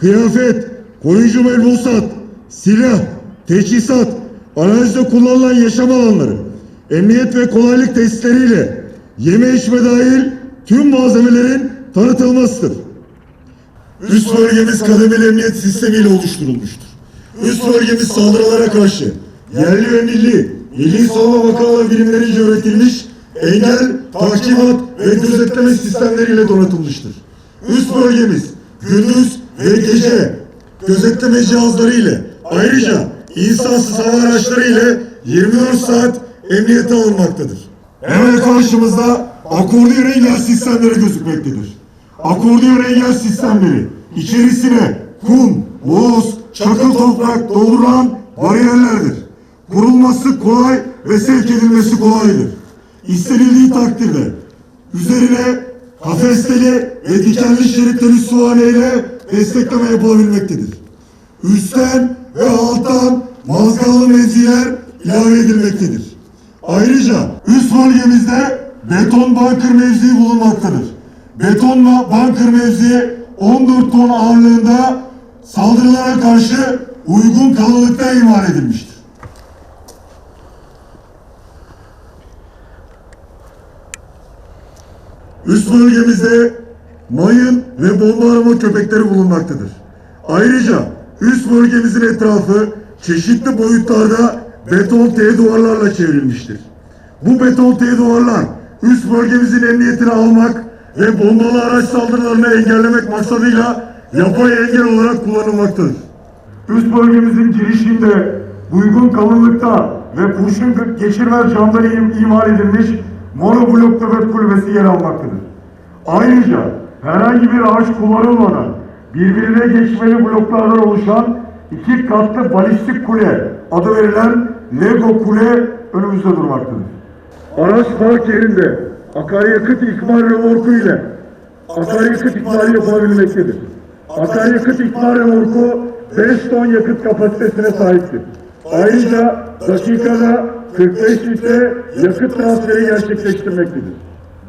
kıyafet, koruyucu melbusat, silah, teçhizat, arazide kullanılan yaşam alanları, emniyet ve kolaylık testleriyle yeme içme dahil tüm malzemelerin tanıtılmasıdır. Üst bölgemiz kademeli emniyet sistemiyle oluşturulmuştur. Üst bölgemiz saldırılara karşı yerli ve milli, milli savunma vakaları birimlerince üretilmiş engel, takibat ve gözetleme sistemleriyle donatılmıştır. Üst bölgemiz gündüz ve gece gözetleme cihazları ile ayrıca insansız hava araçları ile 24 saat emniyete alınmaktadır. Hemen karşımızda akordiyon engel sistemleri gözükmektedir. Akordiyon engel sistemleri içerisine kum, boz, çakıl toprak doldurulan bariyerlerdir. Kurulması kolay ve sevk edilmesi kolaydır. İstenildiği takdirde üzerine kafesteli ve dikenli şeritleri suvane ile destekleme yapılabilmektedir. Üstten ve alttan mazgallı mevziler ilave edilmektedir. Ayrıca üst bölgemizde beton bunker mevzii bulunmaktadır. Beton ve bunker mevzii 14 ton ağırlığında saldırılara karşı uygun kalınlıkta imal edilmiştir. Üst bölgemizde mayın ve bomba arama köpekleri bulunmaktadır. Ayrıca üst bölgemizin etrafı çeşitli boyutlarda beton T duvarlarla çevrilmiştir. Bu beton T duvarlar üst bölgemizin emniyetini almak ve bombalı araç saldırılarını engellemek maksadıyla yapay engel olarak kullanılmaktadır. Üst bölgemizin girişinde uygun kalınlıkta ve kurşun geçirmez camları im- imal edilmiş monoblok nöbet kulübesi yer almaktadır. Ayrıca herhangi bir ağaç kullanılmadan birbirine geçmeli bloklardan oluşan iki katlı balistik kule adı verilen Lego kule önümüzde durmaktadır. Araç park yerinde akaryakıt ikmal remorku ile akaryakıt ikmali yapılabilmektedir. Akaryakıt ikmal remorku 5 ton yakıt kapasitesine sahiptir. Ayrıca dakikada 45 litre yakıt transferi gerçekleştirmektedir.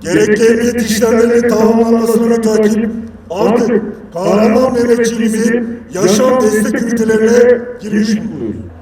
Gerekli emniyet işlemlerinin tamamlanmasını takip artık kahraman nöbetçimizin yaşam destek ünitelerine girmiş bulunuyoruz.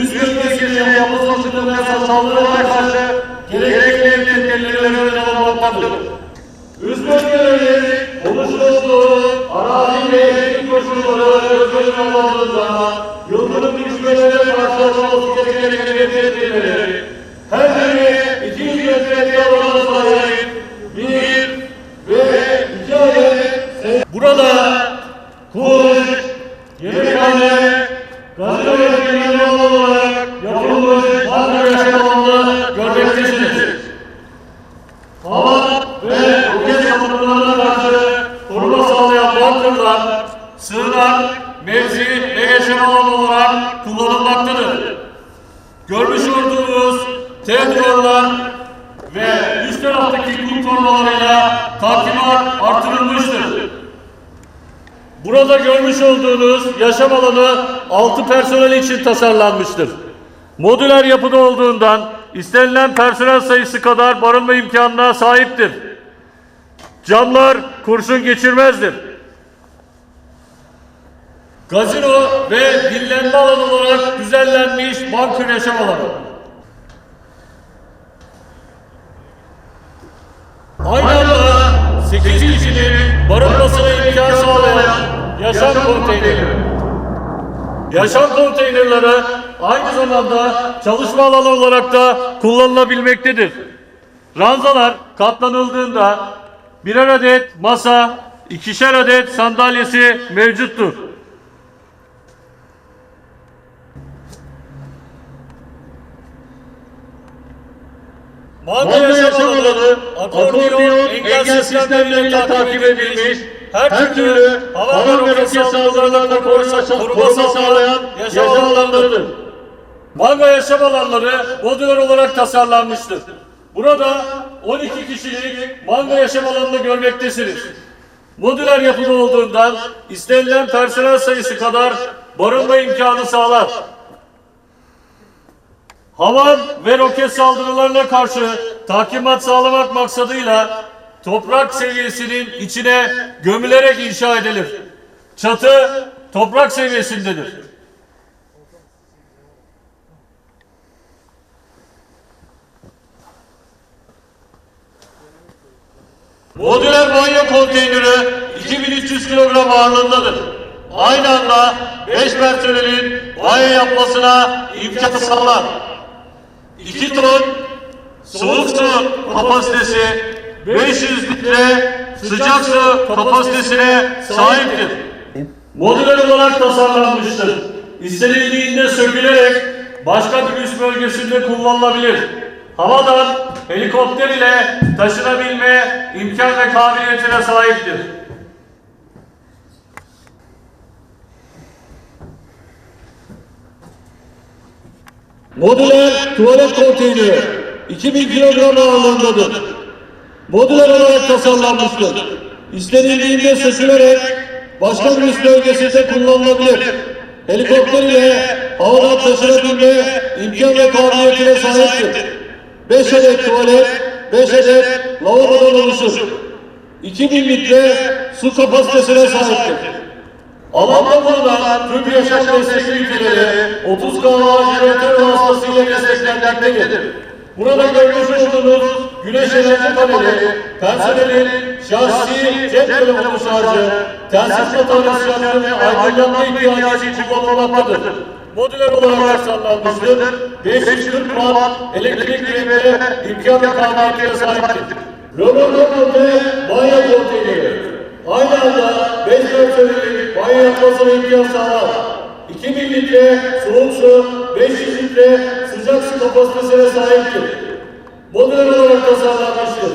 Üst bölgesinde yapılması planlanan saldırılara karşı gerekli tedbirleri alınmaktadır. Üst bölgelerin oluşturulduğu arazi ve eğitim koşulları göz önüne alındığında yıldırım düşmelerine karşılaşılması gereken tedbirleri her biri 200 metre alana sahip bir ve iki adet Burada kuş, yemekhane, gazete ve genel olarak yapılmış banyo yaşam alanını görmektesiniz. Hava ve roket saldırılarına karşı koruma sağlayan bunkerlar, sığınak, mevzi ve yaşam alanı olarak kullanılmaktadır. Görmüş olduğunuz tedbirler ve üst taraftaki kum torbalarıyla takibat artırılmıştır. Burada görmüş olduğunuz yaşam alanı 6 personel için tasarlanmıştır. Modüler yapıda olduğundan istenilen personel sayısı kadar barınma imkanına sahiptir. Camlar kurşun geçirmezdir. Gazino ve dinlenme alanı olarak düzenlenmiş bunker yaşam alanı. Aynı anda 8 kişinin barınmasına imkan sağlayan yaşam konteyneri. Yaşam konteynerleri aynı zamanda çalışma alanı olarak da kullanılabilmektedir. Ranzalar katlanıldığında birer adet masa, ikişer adet sandalyesi mevcuttur. Manda yaşam alanı, akordiyon, engel sistemleriyle takip edilmiş, her türlü hava ve roket saldırılarına koruma, sağlayan yaşam alanlarıdır. Manga yaşam alanları modüler olarak tasarlanmıştır. Burada 12 kişilik manga yaşam alanını görmektesiniz. Modüler yapıda olduğundan istenilen personel sayısı kadar barınma imkanı sağlar. Havan ve roket saldırılarına karşı tahkimat sağlamak maksadıyla toprak seviyesinin içine gömülerek inşa edilir. Çatı toprak seviyesindedir. Modüler banyo konteyneri 2300 kilogram ağırlığındadır. Aynı anda 5 personelin banyo yapmasına imkan sağlar. 2 ton soğuk su kapasitesi 500 litre sıcak su kapasitesine sahiptir. Modüler olarak tasarlanmıştır. İstenildiğinde sökülerek başka bir üst bölgesinde kullanılabilir. Havadan helikopter ile taşınabilme imkan ve kabiliyetine sahiptir. Modüler tuvalet konteyneri 2000 kilogram ağırlığındadır. Modüler olarak tasarlanmıştır. İstenildiğinde sökülerek başka bir üst bölgesinde kullanılabilir. Helikopter ile havadan taşınabilme imkan ve kabiliyetine sahiptir. 5 adet tuvalet, 5 adet lavabodan oluşur. 2000 litre su kapasitesine sahiptir. Alanda bulunan tüm yaşam destek ülkeleri 30 kW jeneratör vasıtasıyla desteklenmektedir. Burada görmüş olduğunuz güneş enerji paneli, personelin şahsi cep telefonu şarjı, telsiz batarya şarjı ve aydınlatma ihtiyacı için kullanılmaktadır. Modüler olarak tasarlanmıştır. 540 watt elektrik üretme imkan ve kabiliyetine sahiptir. Robot ve banyo konteyneri. Aynı anda 5 personelin imkan sağlar. 2000 litre soğuk su, 500 litre sıcak su kapasitesine sahiptir. Modüler olarak tasarlanmıştır.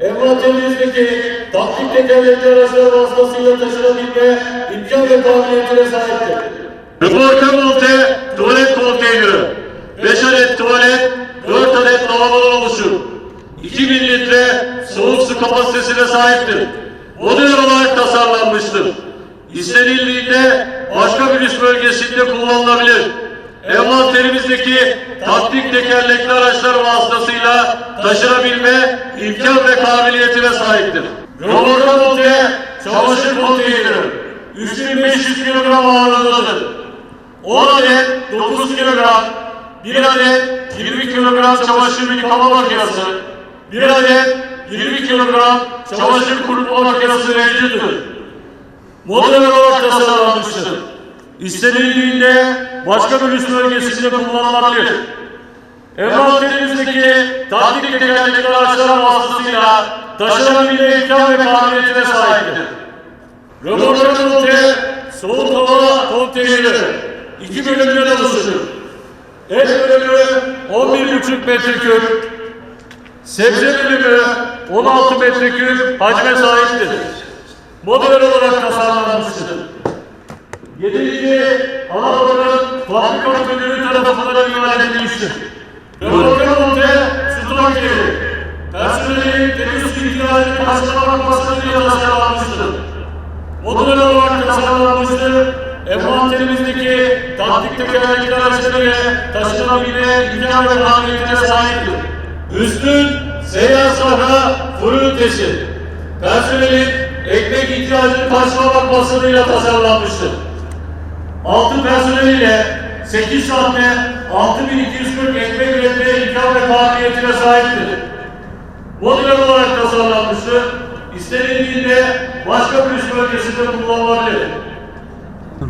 Envanterimizdeki taktik tekerlekli araçlar vasıtasıyla taşınabilme imkan ve kabiliyetine sahiptir. Röportamonte tuvalet konteyneri. 5 adet tuvalet, 4 adet lavabodan oluşur. 2000 litre soğuk su kapasitesine sahiptir. Modül olarak tasarlanmıştır. İstenildiğinde başka bir üst bölgesinde kullanılabilir. Envanterimizdeki taktik tekerlekli araçlar vasıtasıyla taşınabilme imkan ve kabiliyetine sahiptir. Robotamonte çamaşır konteyneri 3500 kilogram ağırlığındadır. 10 adet 9 kilogram, 1 adet 20 kilogram çamaşır yıkama makinesi, 1 adet 20 kilogram çamaşır kurutma makinesi mevcuttur. Modüler olarak tasarlanmıştır. İstenildiğinde başka bir üst bölgesinde kullanılabilir. Envanterimizdeki taktik tekerlekli araçlar vasıtasıyla taşınabilme imkan ve kabiliyetine sahiptir. Römorke soğuk hava konteyneri iki bölümden oluşur. Et bölümü 11,5 metreküp, sebze bölümü 16 metreküp hacme sahiptir. Modüler olarak tasarlanmıştır. Yedinci Anadolu'nun fabrika müdürü tarafından imal edilmiştir. Römorke su tankeri personelin deniz su ihtiyacını karşılamak maksadıyla tasarlanmıştır. Modüler olarak tasarlanmıştır. Envanterimizdeki taktik tekerlekli araçları taşınabilme imkan ve kabiliyetine sahiptir. Üstün seyyar sahra fırın ünitesi. Personelin ekmek ihtiyacını karşılamak maksadıyla tasarlanmıştır. Altı personeliyle 8 saatte 6240 ekmek üretmeye imkan ve kabiliyetine sahiptir. Modüler olarak tasarlanmıştır. İstenildiğinde başka bir üst bölgesinde kullanılabilir.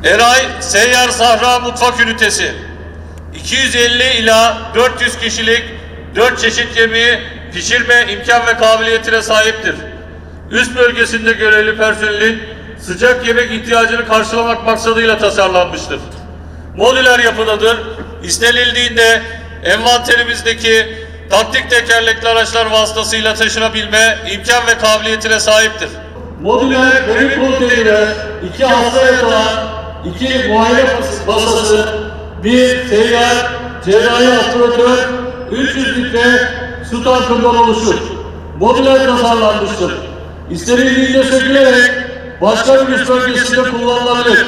Eray Seyyar Sahra Mutfak Ünitesi 250 ila 400 kişilik 4 çeşit yemeği pişirme imkan ve kabiliyetine sahiptir. Üst bölgesinde görevli personelin sıcak yemek ihtiyacını karşılamak maksadıyla tasarlanmıştır. Modüler yapıdadır. İstenildiğinde envanterimizdeki taktik tekerlekli araçlar vasıtasıyla taşınabilme imkan ve kabiliyetine sahiptir. Modüler bölüm konteyneri, iki hasta yatağı, iki muayene masası, bir seyyar cerrahi aspiratör 300 litre su tankından oluşur. Modüler tasarlanmıştır. İstenildiğinde sökülerek başka bir üst bölgesinde kullanılabilir.